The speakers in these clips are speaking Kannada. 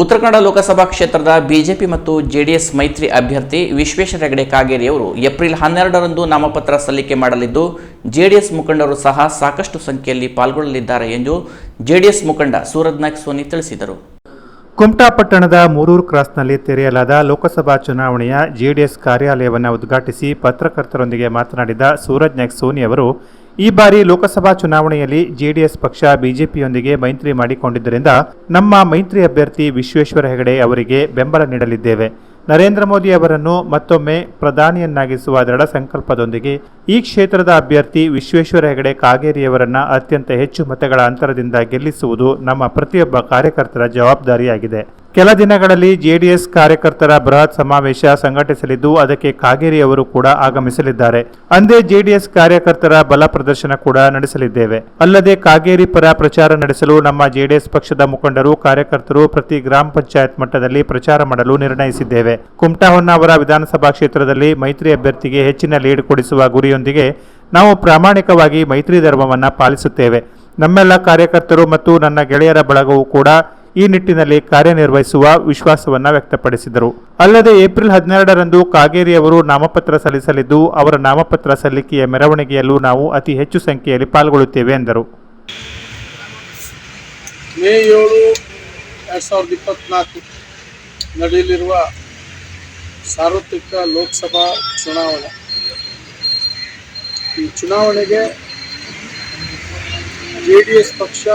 ಉತ್ತರ ಕನ್ನಡ ಲೋಕಸಭಾ ಕ್ಷೇತ್ರದ ಬಿಜೆಪಿ ಮತ್ತು ಜೆಡಿಎಸ್ ಮೈತ್ರಿ ಅಭ್ಯರ್ಥಿ ವಿಶ್ವೇಶ್ವರ ಹೆಗಡೆ ಕಾಗೇರಿಯವರು ಏಪ್ರಿಲ್ ಹನ್ನೆರಡರಂದು ನಾಮಪತ್ರ ಸಲ್ಲಿಕೆ ಮಾಡಲಿದ್ದು, ಜೆಡಿಎಸ್ ಮುಖಂಡರು ಸಹ ಸಾಕಷ್ಟು ಸಂಖ್ಯೆಯಲ್ಲಿ ಪಾಲ್ಗೊಳ್ಳಲಿದ್ದಾರೆ ಎಂದು ಜೆಡಿಎಸ್ ಮುಖಂಡ ಸೂರಜ್ ನಾಯ್ಕ್ ಸೋನಿ ತಿಳಿಸಿದರು. ಕುಮಟಾ ಪಟ್ಟಣದ ಮೂರೂರು ಕ್ರಾಸ್ನಲ್ಲಿ ತೆರೆಯಲಾದ ಲೋಕಸಭಾ ಚುನಾವಣೆಯ ಜೆಡಿಎಸ್ ಕಾರ್ಯಾಲಯವನ್ನು ಉದ್ಘಾಟಿಸಿ ಪತ್ರಕರ್ತರೊಂದಿಗೆ ಮಾತನಾಡಿದ ಸೂರಜ್ ನಾಯ್ಕ್ ಸೋನಿ ಅವರು ಈ ಬಾರಿ ಲೋಕಸಭಾ ಚುನಾವಣೆಯಲ್ಲಿ ಜೆಡಿಎಸ್ ಪಕ್ಷ ಬಿಜೆಪಿಯೊಂದಿಗೆ ಮೈತ್ರಿ ಮಾಡಿಕೊಂಡಿದ್ದರಿಂದ ನಮ್ಮ ಮೈತ್ರಿ ಅಭ್ಯರ್ಥಿ ವಿಶ್ವೇಶ್ವರ ಹೆಗಡೆ ಅವರಿಗೆ ಬೆಂಬಲ ನೀಡಲಿದ್ದೇವೆ. ನರೇಂದ್ರ ಮೋದಿ ಅವರನ್ನು ಮತ್ತೊಮ್ಮೆ ಪ್ರಧಾನಿಯನ್ನಾಗಿಸುವ ದೃಢ ಸಂಕಲ್ಪದೊಂದಿಗೆ ಈ ಕ್ಷೇತ್ರದ ಅಭ್ಯರ್ಥಿ ವಿಶ್ವೇಶ್ವರ ಹೆಗಡೆ ಕಾಗೇರಿಯವರನ್ನ ಅತ್ಯಂತ ಹೆಚ್ಚು ಮತಗಳ ಅಂತರದಿಂದ ಗೆಲ್ಲಿಸುವುದು ನಮ್ಮ ಪ್ರತಿಯೊಬ್ಬ ಕಾರ್ಯಕರ್ತರ ಜವಾಬ್ದಾರಿಯಾಗಿದೆ. ಕೆಲ ದಿನಗಳಲ್ಲಿ ಜೆಡಿಎಸ್ ಕಾರ್ಯಕರ್ತರ ಬೃಹತ್ ಸಮಾವೇಶ ಸಂಘಟಿಸಲಿದ್ದು, ಅದಕ್ಕೆ ಕಾಗೇರಿ ಅವರು ಕೂಡ ಆಗಮಿಸಲಿದ್ದಾರೆ. ಅಂದೇ ಜೆಡಿಎಸ್ ಕಾರ್ಯಕರ್ತರ ಬಲ ಪ್ರದರ್ಶನ ಕೂಡ ನಡೆಸಲಿದ್ದೇವೆ. ಅಲ್ಲದೆ ಕಾಗೇರಿ ಪರ ಪ್ರಚಾರ ನಡೆಸಲು ನಮ್ಮ ಜೆಡಿಎಸ್ ಪಕ್ಷದ ಮುಖಂಡರು, ಕಾರ್ಯಕರ್ತರು ಪ್ರತಿ ಗ್ರಾಮ ಪಂಚಾಯತ್ ಮಟ್ಟದಲ್ಲಿ ಪ್ರಚಾರ ಮಾಡಲು ನಿರ್ಣಯಿಸಿದ್ದೇವೆ. ಕುಮಟಾ ಹೊನ್ನಾವರ ವಿಧಾನಸಭಾ ಕ್ಷೇತ್ರದಲ್ಲಿ ಮೈತ್ರಿ ಅಭ್ಯರ್ಥಿಗೆ ಹೆಚ್ಚಿನ ಲೀಡ್ ಕೊಡಿಸುವ ಗುರಿಯೊಂದಿಗೆ ನಾವು ಪ್ರಾಮಾಣಿಕವಾಗಿ ಮೈತ್ರಿ ಧರ್ಮವನ್ನು ಪಾಲಿಸುತ್ತೇವೆ. ನಮ್ಮೆಲ್ಲ ಕಾರ್ಯಕರ್ತರು ಮತ್ತು ನನ್ನ ಗೆಳೆಯರ ಬಳಗವು ಕೂಡ ಈ ನಿಟ್ಟಿನಲ್ಲಿ ಕಾರ್ಯನಿರ್ವಹಿಸುವ ವಿಶ್ವಾಸವನ್ನ ವ್ಯಕ್ತಪಡಿಸಿದರು. ಅಲ್ಲದೆ ಏಪ್ರಿಲ್ ಹದಿನೆರಡರಂದು ಕಾಗೇರಿ ಅವರು ನಾಮಪತ್ರ ಸಲ್ಲಿಸಲಿದ್ದು, ಅವರ ನಾಮಪತ್ರ ಸಲ್ಲಿಕೆಯ ಮೆರವಣಿಗೆಯಲ್ಲೂ ನಾವು ಅತಿ ಹೆಚ್ಚು ಸಂಖ್ಯೆಯಲ್ಲಿ ಪಾಲ್ಗೊಳ್ಳುತ್ತೇವೆ, ಎಂದರು. ಮೇ ಏಳು ಎರಡ್ ಸಾವಿರದ ಇಪ್ಪತ್ನಾಲ್ಕು ನಡೆಯಲಿರುವ ಸಾರ್ವತ್ರಿಕ ಲೋಕಸಭಾ ಚುನಾವಣೆ. ಈ ಚುನಾವಣೆಗೆ ಜೆ ಡಿ ಎಸ್ ಪಕ್ಷ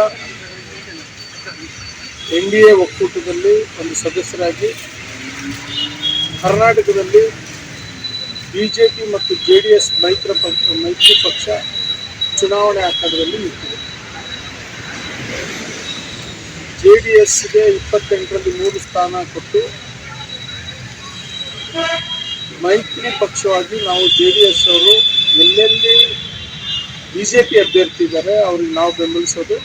ಎನ್ ಡಿ ಎ ಒಕ್ಕೂಟದಲ್ಲಿ ಒಂದು ಸದಸ್ಯರಾಗಿ ಕರ್ನಾಟಕದಲ್ಲಿ ಬಿ ಜೆ ಪಿ ಮತ್ತು ಜೆ ಡಿ ಎಸ್ ಮೈತ್ರಿ ಪಕ್ಷ ಮೈತ್ರಿ ಪಕ್ಷ ಚುನಾವಣೆ ಆಕಾರದಲ್ಲಿ ನಿಂತಿದೆ. ಜೆ ಡಿ ಎಸ್ಗೆ ಇಪ್ಪತ್ತೆಂಟರಲ್ಲಿ ಮೂರು ಸ್ಥಾನ ಕೊಟ್ಟು ಮೈತ್ರಿ ಪಕ್ಷವಾಗಿ ನಾವು ಜೆ ಡಿ ಎಸ್ ಅವರು ಎಲ್ಲೆಲ್ಲಿ ಬಿ ಜೆ ಪಿ ಅಭ್ಯರ್ಥಿ ಇದ್ದಾರೆ, ಅವ್ರಿಗೆ ನಾವು ಬೆಂಬಲಿಸೋದು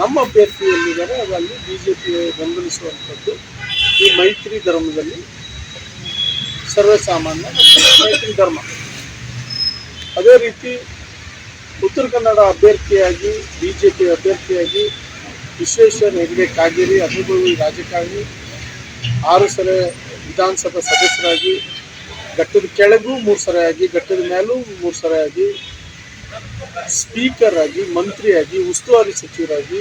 ನಮ್ಮ ಅಭ್ಯರ್ಥಿ ಎಲ್ಲಿದ್ದಾರೆ ಅಲ್ಲಿ ಬಿ ಜೆ ಪಿ ಬೆಂಬಲಿಸುವಂಥದ್ದು ಈ ಮೈತ್ರಿ ಧರ್ಮದಲ್ಲಿ ಸರ್ವೇಸಾಮಾನ್ಯ ಮೈತ್ರಿ ಧರ್ಮ. ಅದೇ ರೀತಿ ಉತ್ತರ ಕನ್ನಡ ಅಭ್ಯರ್ಥಿಯಾಗಿ ಬಿ ಜೆ ಪಿ ಅಭ್ಯರ್ಥಿಯಾಗಿ ವಿಶ್ವೇಶ್ವರ ಹೆಗಡೆ ಕಾಗೇರಿ, ಅನುಭವಿ ರಾಜಕಾರಣಿ ಆರು ಸಲ ವಿಧಾನಸಭಾ ಸದಸ್ಯರಾಗಿ, ಘಟ್ಟದ ಕೆಳಗೂ ಮೂರು ಸಲ ಆಗಿ, ಘಟ್ಟದ ಮೇಲೂ ಮೂರು ಸಲ ಆಗಿ ಸ್ಪೀಕರ್ ಆಗಿ, ಮಂತ್ರಿಯಾಗಿ, ಉಸ್ತುವಾರಿ ಸಚಿವರಾಗಿ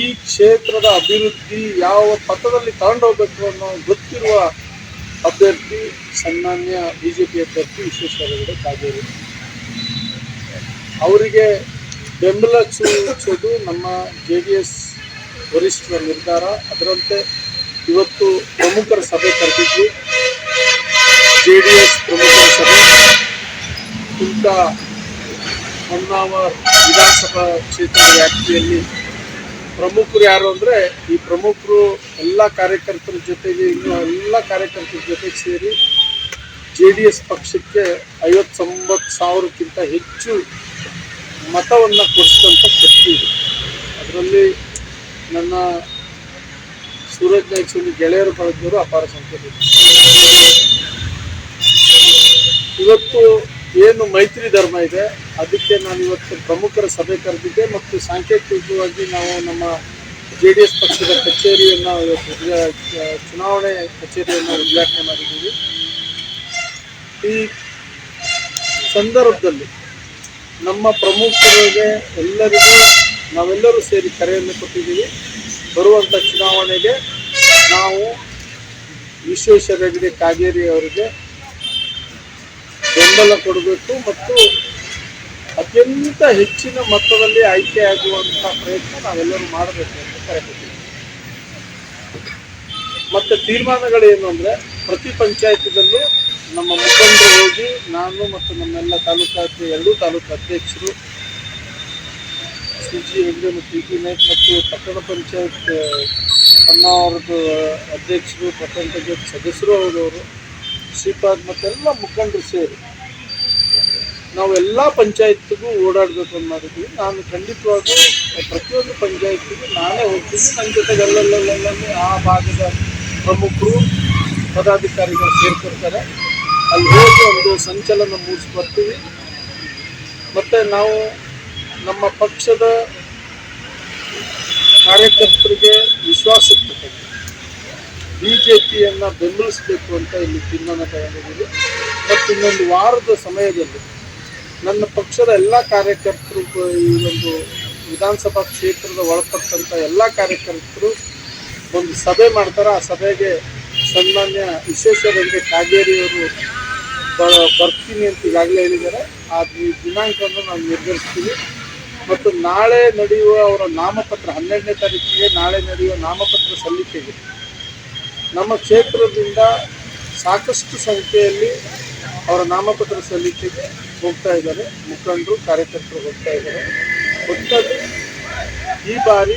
ಈ ಕ್ಷೇತ್ರದ ಅಭಿವೃದ್ಧಿ ಯಾವ ಪಥದಲ್ಲಿ ತಗೊಂಡೋಗ್ಬೇಕು ಅನ್ನೋ ಗೊತ್ತಿರುವ ಅಭ್ಯರ್ಥಿ, ಸನ್ಮಾನ್ಯ ಬಿ ಜೆ ಪಿ ಅಭ್ಯರ್ಥಿ ಕಾಗೇರಿ. ಅವರಿಗೆ ಬೆಂಬಲ ಸೂಚಿಸೋದು ನಮ್ಮ ಜೆ ಡಿ ಎಸ್ ವರಿಷ್ಠರ ನಿರ್ಧಾರ. ಅದರಂತೆ ಇವತ್ತು ಪ್ರಮುಖರ ಸಭೆ ಕರೆದಿದ್ವಿ. ಜೆ ಡಿ ಎಸ್ ಪ್ರಮುಖರ ಸಭೆ. ಕುಮಟಾ ಹೊನ್ನಾವರ್ ವಿಧಾನಸಭಾ ಕ್ಷೇತ್ರ ವ್ಯಾಪ್ತಿಯಲ್ಲಿ ಪ್ರಮುಖರು ಯಾರು ಅಂದರೆ ಈ ಪ್ರಮುಖರು ಎಲ್ಲ ಕಾರ್ಯಕರ್ತರ ಜೊತೆಗೆ ಇನ್ನು ಎಲ್ಲ ಕಾರ್ಯಕರ್ತರ ಜೊತೆಗೆ ಸೇರಿ ಜೆ ಡಿ ಎಸ್ ಪಕ್ಷಕ್ಕೆ ಐವತ್ತೊಂಬತ್ತು ಸಾವಿರಕ್ಕಿಂತ ಹೆಚ್ಚು ಮತವನ್ನು ಕೊಡಿಸಿದಂಥ ಶಕ್ತಿ ಇದೆ. ಅದರಲ್ಲಿ ನನ್ನ ಸೂರಜ್ ನಾಯ್ಕ್ ಗೆಳೆಯರು ಬಳಸಿದವರು ಅಪಾರ ಸಂಖ್ಯೆ ಇವತ್ತು ಏನು ಮೈತ್ರಿ ಧರ್ಮ ಇದೆ ಅದಕ್ಕೆ ನಾನು ಇವತ್ತು ಪ್ರಮುಖರ ಸಭೆ ಕರೆದಿದ್ದೆ ಮತ್ತು ಸಾಂಕೇತಿಕವಾಗಿ ನಾವು ನಮ್ಮ ಜೆ ಡಿ ಎಸ್ ಪಕ್ಷದ ಕಚೇರಿಯನ್ನು ಇವತ್ತು ಚುನಾವಣೆ ಕಚೇರಿಯನ್ನು ಉದ್ಘಾಟನೆ ಮಾಡಿದ್ದೀವಿ. ಈ ಸಂದರ್ಭದಲ್ಲಿ ನಮ್ಮ ಪ್ರಮುಖರಿಗೆ ಎಲ್ಲರಿಗೂ ನಾವೆಲ್ಲರೂ ಸೇರಿ ಕರೆಯನ್ನು ಕೊಟ್ಟಿದ್ದೀವಿ. ಬರುವಂಥ ಚುನಾವಣೆಗೆ ನಾವು ವಿಶ್ವೇಶ್ವರ ಹೆಗಡೆ ಕಾಗೇರಿ ಅವರಿಗೆ ಬೆಂಬಲ ಕೊಡಬೇಕು ಮತ್ತು ಅತ್ಯಂತ ಹೆಚ್ಚಿನ ಮೊತ್ತದಲ್ಲಿ ಆಯ್ಕೆಯಾಗುವಂಥ ಪ್ರಯತ್ನ ನಾವೆಲ್ಲರೂ ಮಾಡಬೇಕು ಅಂತ ಕರೆ ಕೊಟ್ಟಿದ್ದೀವಿ ಮತ್ತು ತೀರ್ಮಾನಗಳೇನು ಅಂದರೆ, ಪ್ರತಿ ಪಂಚಾಯತಿದಲ್ಲೂ ನಮ್ಮ ಮುಖಂಡರು ಹೋಗಿ ನಾನು ಮತ್ತು ನಮ್ಮೆಲ್ಲ ತಾಲೂಕು ಅಧ್ಯ- ಎರಡೂ ತಾಲೂಕು ಅಧ್ಯಕ್ಷರು, ಸಿ ಜಿ ಮತ್ತು ಪಿ ನಾಯ್ಕ್ ಮತ್ತು ಪಟ್ಟಣ ಪಂಚಾಯತ್ ಅಣ್ಣವ್ರದ್ದು ಅಧ್ಯಕ್ಷರು ಪಂಚಾಯತ್ ಸದಸ್ಯರು ಅವರವರು ಶ್ರೀಪಾದ್ ಮತ್ತೆಲ್ಲ ಮುಖಂಡರು ಸೇರಿ. ನಾವು ಎಲ್ಲ ಪಂಚಾಯತ್ಗೂ ಓಡಾಡಬೇಕು ಅಂತ ಮಾಡಿದ್ವಿ ನಾನು ಖಂಡಿತವಾಗೂ ಪ್ರತಿಯೊಂದು ಪಂಚಾಯತ್ಗೂ ನಾನೇ ಹೋಗ್ತೀನಿ. ನನ್ನ ಜೊತೆಗೆ ಆ ಭಾಗದ ಪ್ರಮುಖರು, ಪದಾಧಿಕಾರಿಗಳು ಸೇರ್ಕೊಳ್ತಾರೆ ಅಲ್ಲಿ ಹೋಗಿ ಒಂದು ಸಂಚಲನ ಮೂಡಿಸ್ಬರ್ತೀವಿ ಮತ್ತು ನಾವು ನಮ್ಮ ಪಕ್ಷದ ಕಾರ್ಯಕರ್ತರಿಗೆ ವಿಶ್ವಾಸ ಬಿ ಜೆ ಪಿಯನ್ನು ಬೆಂಬಲಿಸಬೇಕು ಅಂತ ಇಲ್ಲಿ ತೀರ್ಮಾನ ತಗೊಂಡಿದ್ದೀವಿ. ಮತ್ತು ಇನ್ನೊಂದು ವಾರದ ಸಮಯದಲ್ಲಿ ನನ್ನ ಪಕ್ಷದ ಎಲ್ಲ ಕಾರ್ಯಕರ್ತರು ಈ ಒಂದು ವಿಧಾನಸಭಾ ಕ್ಷೇತ್ರದ ಒಳಪಟ್ಟಂಥ ಎಲ್ಲ ಕಾರ್ಯಕರ್ತರು ಒಂದು ಸಭೆ ಮಾಡ್ತಾರೆ. ಆ ಸಭೆಗೆ ಸನ್ಮಾನ್ಯ ವಿಶೇಷವಾಗಿ ಕಾಗೇರಿಯವರು ಬರ್ತೀನಿ ಅಂತ ಈಗಾಗಲೇ ಹೇಳಿದ್ದಾರೆ. ಆ ದಿನಾಂಕವನ್ನು ನಾವು ನಿರ್ಧರಿಸ್ತೀವಿ ಮತ್ತು ನಾಳೆ ನಡೆಯುವ ಅವರ ನಾಮಪತ್ರ ಹನ್ನೆರಡನೇ ತಾರೀಕಿಗೆ ನಾಳೆ ನಡೆಯುವ ನಾಮಪತ್ರ ಸಲ್ಲಿಕೆಗೆ ನಮ್ಮ ಕ್ಷೇತ್ರದಿಂದ ಸಾಕಷ್ಟು ಸಂಖ್ಯೆಯಲ್ಲಿ ಅವರ ನಾಮಪತ್ರ ಸಲ್ಲಿಕೆಗೆ ಹೋಗ್ತಾ ಇದ್ದಾರೆ, ಮುಖಂಡರು, ಕಾರ್ಯಕರ್ತರು ಹೋಗ್ತಾ ಇದ್ದಾರೆ. ಒಟ್ಟಾರೆ ಈ ಬಾರಿ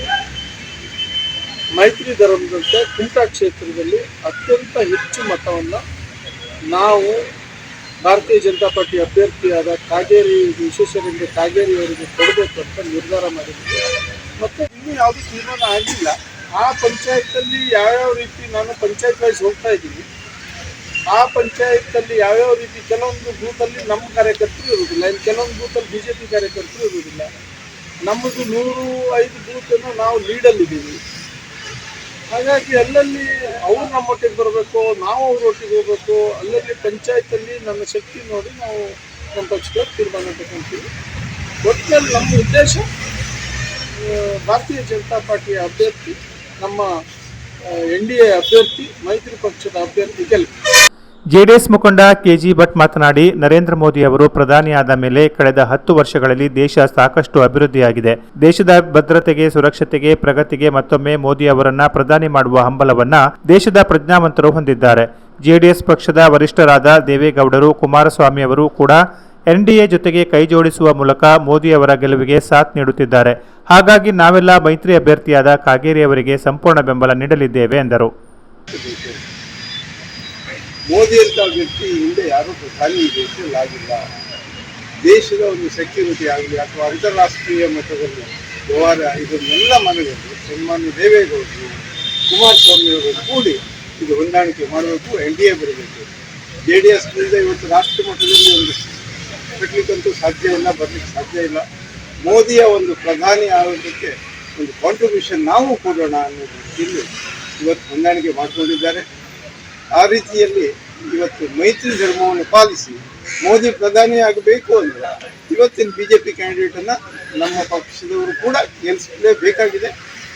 ಮೈತ್ರಿ ಧರ್ಮದಂತೆ ಕುಮಟಾ ಕ್ಷೇತ್ರದಲ್ಲಿ ಅತ್ಯಂತ ಹೆಚ್ಚು ಮತವನ್ನು ನಾವು ಭಾರತೀಯ ಜನತಾ ಪಾರ್ಟಿ ಅಭ್ಯರ್ಥಿಯಾದ ಕಾಗೇರಿ ವಿಶೇಷರಿಂದ ಕಾಗೇರಿ ಅವರಿಗೆ ಕೊಡಬೇಕು ಅಂತ ನಿರ್ಧಾರ ಮಾಡಿದ್ದೀವಿ. ಮತ್ತು ಇನ್ನೂ ಯಾವುದೂ ತೀರ್ಮಾನ ಆಗಿಲ್ಲ. ಆ ಪಂಚಾಯತಲ್ಲಿ ಯಾವ್ಯಾವ ರೀತಿ ನಾನು ಪಂಚಾಯತ್ ವೈಸ್ ಹೋಗ್ತಾ ಇದ್ದೀನಿ ಆ ಪಂಚಾಯತಲ್ಲಿ ಯಾವ್ಯಾವ ರೀತಿ ಕೆಲವೊಂದು ಬೂತಲ್ಲಿ ನಮ್ಮ ಕಾರ್ಯಕರ್ತರು ಇರುವುದಿಲ್ಲ, ಇನ್ನು ಕೆಲವೊಂದು ಬೂತಲ್ಲಿ ಬಿ ಜೆ ಪಿ ಕಾರ್ಯಕರ್ತರು ಇರುವುದಿಲ್ಲ. ನಮ್ಮದು ನೂರು ಐದು ಬೂತನ್ನು ನಾವು ಲೀಡಲ್ಲಿದ್ದೀವಿ. ಹಾಗಾಗಿ ಅಲ್ಲಲ್ಲಿ ಅವ್ರು ನಮ್ಮೊಟ್ಟಿಗೆ ಬರಬೇಕು, ನಾವು ಅವ್ರ ಒಟ್ಟಿಗೆ ಹೋಗ್ಬೇಕು, ಅಲ್ಲಲ್ಲಿ ಪಂಚಾಯತಲ್ಲಿ ನನ್ನ ಶಕ್ತಿ ನೋಡಿ ನಾವು ನಮ್ಮ ಪಕ್ಷದ ತೀರ್ಮಾನ ತಗೊಂತೀವಿ ಒಟ್ಟಿನಲ್ಲಿ ನಮ್ಮ ಉದ್ದೇಶ ಭಾರತೀಯ ಜನತಾ ಪಾರ್ಟಿಯ ಅಭ್ಯರ್ಥಿ, ನಮ್ಮ ಎನ್ ಡಿ ಎ ಅಭ್ಯರ್ಥಿ, ಮೈತ್ರಿ ಪಕ್ಷದ ಅಭ್ಯರ್ಥಿ ಗೆಲ್ಲು ಜೆಡಿಎಸ್ ಮುಖಂಡ ಕೆಜಿ ಭಟ್ ಮಾತನಾಡಿ, ನರೇಂದ್ರ ಮೋದಿ ಅವರು ಪ್ರಧಾನಿಯಾದ ಮೇಲೆ ಕಳೆದ ಹತ್ತು ವರ್ಷಗಳಲ್ಲಿ ದೇಶ ಸಾಕಷ್ಟು ಅಭಿವೃದ್ಧಿಯಾಗಿದೆ. ದೇಶದ ಭದ್ರತೆಗೆ, ಸುರಕ್ಷತೆಗೆ, ಪ್ರಗತಿಗೆ ಮತ್ತೊಮ್ಮೆ ಮೋದಿ ಅವರನ್ನ ಪ್ರಧಾನಿ ಮಾಡುವ ಹಂಬಲವನ್ನ ದೇಶದ ಪ್ರಜ್ಞಾವಂತರು ಹೊಂದಿದ್ದಾರೆ. ಜೆಡಿಎಸ್ ಪಕ್ಷದ ವರಿಷ್ಠರಾದ ದೇವೇಗೌಡರು, ಕುಮಾರಸ್ವಾಮಿ ಅವರು ಕೂಡ ಎನ್ಡಿಎ ಜೊತೆಗೆ ಕೈಜೋಡಿಸುವ ಮೂಲಕ ಮೋದಿ ಅವರ ಗೆಲುವಿಗೆ ಸಾಥ್ ನೀಡುತ್ತಿದ್ದಾರೆ. ಹಾಗಾಗಿ ನಾವೆಲ್ಲ ಮೈತ್ರಿ ಅಭ್ಯರ್ಥಿಯಾದ ಕಾಗೇರಿ ಅವರಿಗೆ ಸಂಪೂರ್ಣ ಬೆಂಬಲ ನೀಡಲಿದ್ದೇವೆ ಎಂದರು. ಮೋದಿ ಅಂತ ವ್ಯಕ್ತಿ ಹಿಂದೆ ಯಾರೂ ಪ್ರಧಾನಿ ದೇಶದಲ್ಲಿ ಆಗಿಲ್ಲ. ದೇಶದ ಒಂದು ಸೆಕ್ಯೂರಿಟಿ ಆಗಲಿ ಅಥವಾ ಅಂತಾರಾಷ್ಟ್ರೀಯ ಮಟ್ಟದಲ್ಲಿ ವ್ಯವಹಾರ ಇದನ್ನೆಲ್ಲ ಮನೆಗಳು ಸನ್ಮಾನ್ಯ ದೇವೇಗೌಡರು ಕುಮಾರಸ್ವಾಮಿ ಅವರು ಕೂಡಿ ಇದು ಹೊಂದಾಣಿಕೆ ಮಾಡಬೇಕು, ಎನ್ ಡಿ ಎ ಬರಬೇಕು. ಜೆ ಡಿ ಎಸ್ನಿಂದ ಇವತ್ತು ರಾಷ್ಟ್ರ ಮಟ್ಟದಲ್ಲಿ ಒಂದು ಕಟ್ಟಲಿಕ್ಕಂತೂ ಸಾಧ್ಯ ಇಲ್ಲ, ಬರಲಿಕ್ಕೆ ಸಾಧ್ಯ ಇಲ್ಲ. ಮೋದಿಯ ಒಂದು ಪ್ರಧಾನಿ ಆಗೋದಕ್ಕೆ ಒಂದು ಕಾಂಟ್ರಿಬ್ಯೂಷನ್ ನಾವು ಕೊಡೋಣ ಅನ್ನೋದು ಇಲ್ಲಿ ಇವತ್ತು ಹೊಂದಾಣಿಕೆ ಮಾಡಿಕೊಂಡಿದ್ದಾರೆ. ಆ ರೀತಿಯಲ್ಲಿ ಇವತ್ತು ಮೈತ್ರಿ ಧರ್ಮವನ್ನು ಪಾಲಿಸಿ ಮೋದಿ ಪ್ರಧಾನಿ ಆಗಬೇಕು ಅಂದ್ರೆ ಇವತ್ತಿನ ಬಿ ಜೆ ಪಿ ನಮ್ಮ ಪಕ್ಷದವರು ಕೂಡ ಗೆಲ್ಲಿಸಲೇಬೇಕಾಗಿದೆ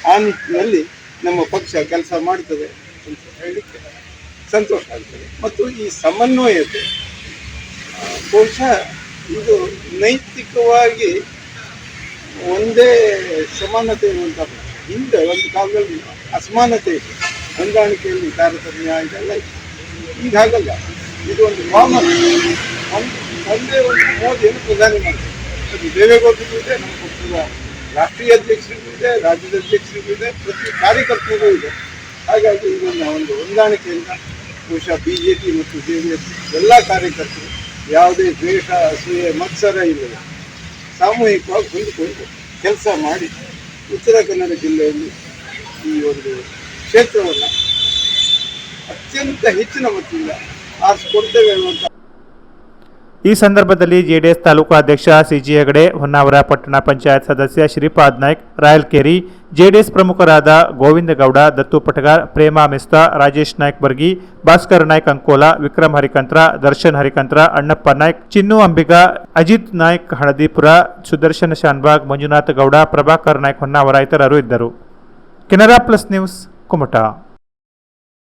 ಆ ನಿಟ್ಟಿನಲ್ಲಿ ನಮ್ಮ ಪಕ್ಷ ಕೆಲಸ ಮಾಡ್ತದೆ ಅಂತ ಹೇಳಲಿಕ್ಕೆ ಸಂತೋಷ ಆಗ್ತದೆ. ಮತ್ತು ಈ ಸಮನ್ವಯತೆ ಬಹುಶಃ ಇದು ನೈತಿಕವಾಗಿ ಒಂದೇ ಸಮಾನತೆ ಇರುವಂಥ ಹಿಂದೆ ಒಂದು ಕಾಲದಲ್ಲಿ ಅಸಮಾನತೆ ಇತ್ತು. ಹೊಂದಾಣಿಕೆಯಲ್ಲಿ ತಾರತಮ್ಯ ಇದೆಲ್ಲ ಇತ್ತು ಈಗ ಹಾಗಲ್ಲ. ಇದು ಒಂದು ಕಾಮನ್ ಒಂದೇ ಒಂದು ಮೋದಿಯನ್ನು ಪ್ರಧಾನಿ ಮಾಡಿದೆ ಅದು ದೇವೇಗೌಡರಿಗೂ ಇದೆ, ನಮ್ಮ ಪಕ್ಷದ ರಾಷ್ಟ್ರೀಯ ಅಧ್ಯಕ್ಷರಿಗೂ ಇದೆ, ರಾಜ್ಯದ ಅಧ್ಯಕ್ಷರಿಗೂ ಇದೆ, ಪ್ರತಿ ಕಾರ್ಯಕರ್ತರಿಗೂ ಇದೆ. ಹಾಗಾಗಿ ಇದನ್ನು ಒಂದು ಹೊಂದಾಣಿಕೆಯಿಂದ ಬಹುಶಃ ಬಿ ಜೆ ಪಿ ಮತ್ತು ಜೆ ಡಿ ಎಸ್ ಎಲ್ಲ ಕಾರ್ಯಕರ್ತರು ಯಾವುದೇ ದ್ವೇಷ, ಅಸೂಯೆ, ಮತ್ಸರ ಇಲ್ಲದೆ ಸಾಮೂಹಿಕವಾಗಿ ಹೊಂದಿಕೊಂಡು ಕೆಲಸ ಮಾಡಿ ಉತ್ತರ ಕನ್ನಡ ಜಿಲ್ಲೆಯಲ್ಲಿ ಈ ಒಂದು ಕ್ಷೇತ್ರವನ್ನು ಅತ್ಯಂತ ಹೆಚ್ಚಿನ ಮಟ್ಟಿಂದ ಆರಿಸಿಕೊಡ್ತೇವೆ ಅನ್ನುವಂಥ ಈ ಸಂದರ್ಭದಲ್ಲಿ ಜೆಡಿಎಸ್ ತಾಲೂಕು ಅಧ್ಯಕ್ಷ ಸಿಜಿ ಹೆಗಡೆ, ಹೊನ್ನಾವರ ಪಟ್ಟಣ ಪಂಚಾಯತ್ ಸದಸ್ಯ ಶ್ರೀಪಾದ್ ನಾಯ್ಕ್, ರಾಯಲ್ಕೇರಿ ಜೆಡಿಎಸ್ ಪ್ರಮುಖರಾದ ಗೋವಿಂದ ಗೌಡ, ದತ್ತು ಪಟಗಾರ್ ಪ್ರೇಮಾ ಮಿಸ್ತಾ, ರಾಜೇಶ್ ನಾಯ್ಕ್ ಬರ್ಗಿ, ಭಾಸ್ಕರ್ ನಾಯ್ಕ್ ಅಂಕೋಲ, ವಿಕ್ರಮ್ ಹರಿಕಂತ್ರ, ದರ್ಶನ್ ಹರಿಕಂತ್ರ, ಅಣ್ಣಪ್ಪ ನಾಯ್ಕ್, ಚಿನ್ನು ಅಂಬಿಗ, ಅಜಿತ್ ನಾಯ್ಕ್ ಹಳದಿಪುರ, ಸುದರ್ಶನ್ ಶಾನ್ಬಾಗ್ ಮಂಜುನಾಥ ಗೌಡ, ಪ್ರಭಾಕರ್ ನಾಯ್ಕ್ ಹೊನ್ನಾವರ ಇತರರು ಇದ್ದರು. Canara plus news. ಕುಮಟಾ